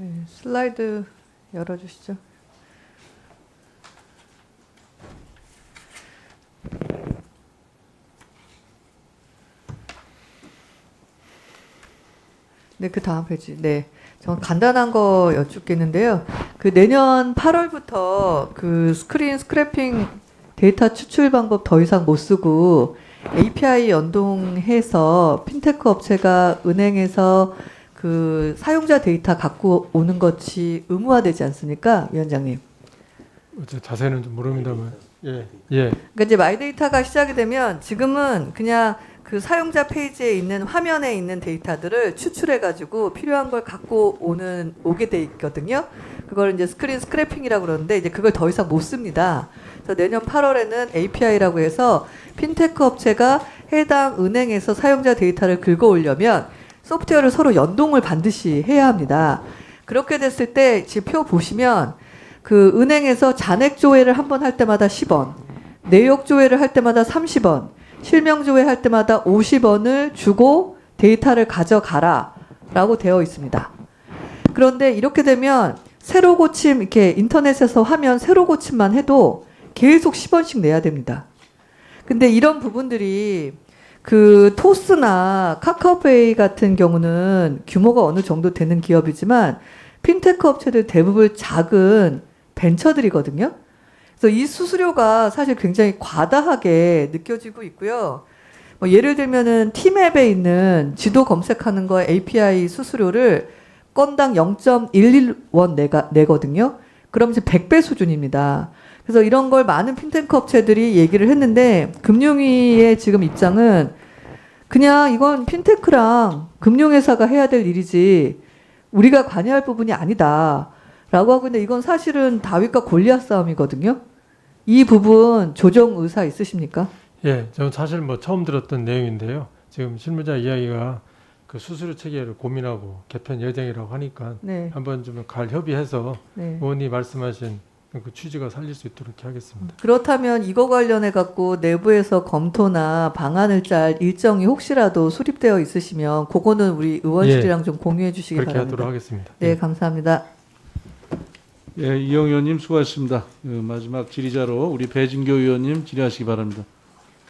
네, 슬라이드 열어주시죠. 네, 그 다음 페이지. 네. 전 간단한 거 여쭙겠는데요. 그 내년 8월부터 그 스크린 스크래핑 데이터 추출 방법 더 이상 못 쓰고 API 연동해서 핀테크 업체가 은행에서 그 사용자 데이터 갖고 오는 것이 의무화되지 않습니까, 위원장님? 자세는 좀 모릅니다만 예 예. 그러니까 이제 마이데이터가 시작이 되면 지금은 그냥 그 사용자 페이지에 있는 화면에 있는 데이터들을 추출해 가지고 필요한 걸 갖고 오는 오게 돼 있거든요. 그걸 이제 스크린 스크래핑이라고 그러는데 이제 그걸 더 이상 못 씁니다. 그래서 내년 8월에는 API라고 해서 핀테크 업체가 해당 은행에서 사용자 데이터를 긁어 오려면 소프트웨어를 서로 연동을 반드시 해야 합니다. 그렇게 됐을 때 지금 표 보시면 그 은행에서 잔액 조회를 한 번 할 때마다 10원, 내역 조회를 할 때마다 30원, 실명 조회 할 때마다 50원을 주고 데이터를 가져가라 라고 되어 있습니다. 그런데 이렇게 되면 새로 고침 이렇게 인터넷에서 하면 새로 고침만 해도 계속 10원씩 내야 됩니다. 근데 이런 부분들이 그 토스나 카카오페이 같은 경우는 규모가 어느 정도 되는 기업이지만 핀테크 업체들 대부분 작은 벤처들이거든요. 그래서 이 수수료가 사실 굉장히 과다하게 느껴지고 있고요. 뭐 예를 들면은 티맵에 있는 지도 검색하는 거 API 수수료를 건당 0.11원 내가 내거든요. 그럼 이제 100배 수준입니다. 그래서 이런 걸 많은 핀테크 업체들이 얘기를 했는데 금융위의 지금 입장은 그냥 이건 핀테크랑 금융회사가 해야 될 일이지 우리가 관여할 부분이 아니다. 라고 하고 있는데 이건 사실은 다윗과 골리앗 싸움이거든요. 이 부분 조정 의사 있으십니까? 예, 저는 사실 뭐 처음 들었던 내용인데요. 지금 실무자 이야기가 그 수수료 체계를 고민하고 개편 예정이라고 하니까 네, 한번 좀 갈 협의해서 네. 의원이 말씀하신 그 취지가 살릴 수 있도록 하겠습니다. 그렇다면 이거 관련해 갖고 내부에서 검토나 방안을 짤 일정이 혹시라도 수립되어 있으시면 그거는 우리 의원실이랑 좀 공유해 주시기 그렇게 바랍니다. 하도록 하겠습니다. 네, 감사합니다. 예, 이영 의원님 수고하셨습니다. 그 마지막 질의자로 우리 배진교 의원님 질의하시기 바랍니다.